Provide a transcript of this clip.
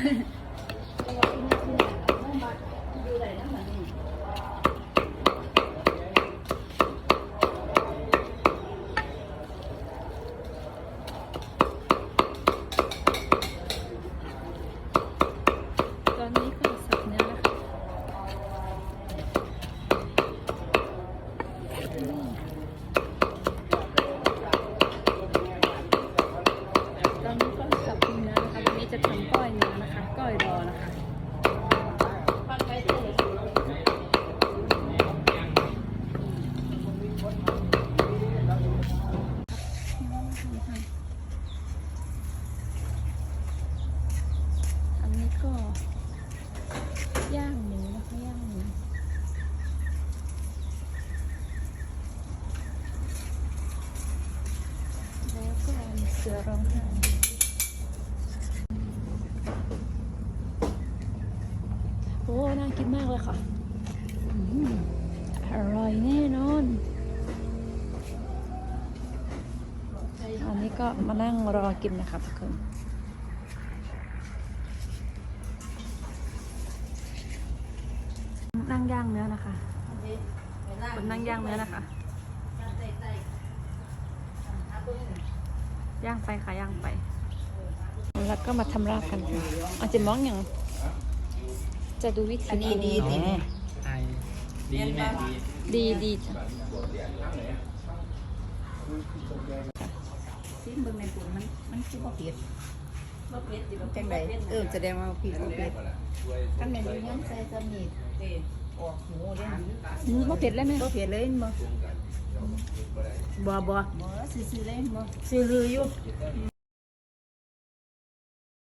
ตอนนี้ก็สับเนื้อนะคะตอนนี้ก็สับเนื้อนะคะวันนี้จะทำก้อยเนื้อนะคะก้อยรอนะคะอันนี้ก็ย่างหมูนะคะย่างหมูแล้วก็เสือร้องไห้โอ้น่า กินมากเลยค่ะอืมอร่อยแน่นอน อันนี้ก็มานั่งรอกินนะคะทุกคนนั่งย่างเนื้อนะคะคนนั่งย่างเนื้อนะคะ ย่างไปค่ะย่างไป แล้วก็มาทำรากกันค่ะอาจจะมองอย่าง จะดูวิธีอันนี้ดีดีอ๋อไอดีแม่ดีดีดีจ้ะซิมเบิ่งในปุ่นมันมันคือบ่เผ็ดบ่เผ็ดจังไดเออแสดงว่าพี่บ่เผ็ดคันแม่นอยู่ยังใส่สมีเด้ออกหูเด้อืมบ่เผ็ดเลยไหมบ่เผ็ดเลยบ่บ่บ่บ่ซื่อๆเลยบ่ซื่อลืออยู่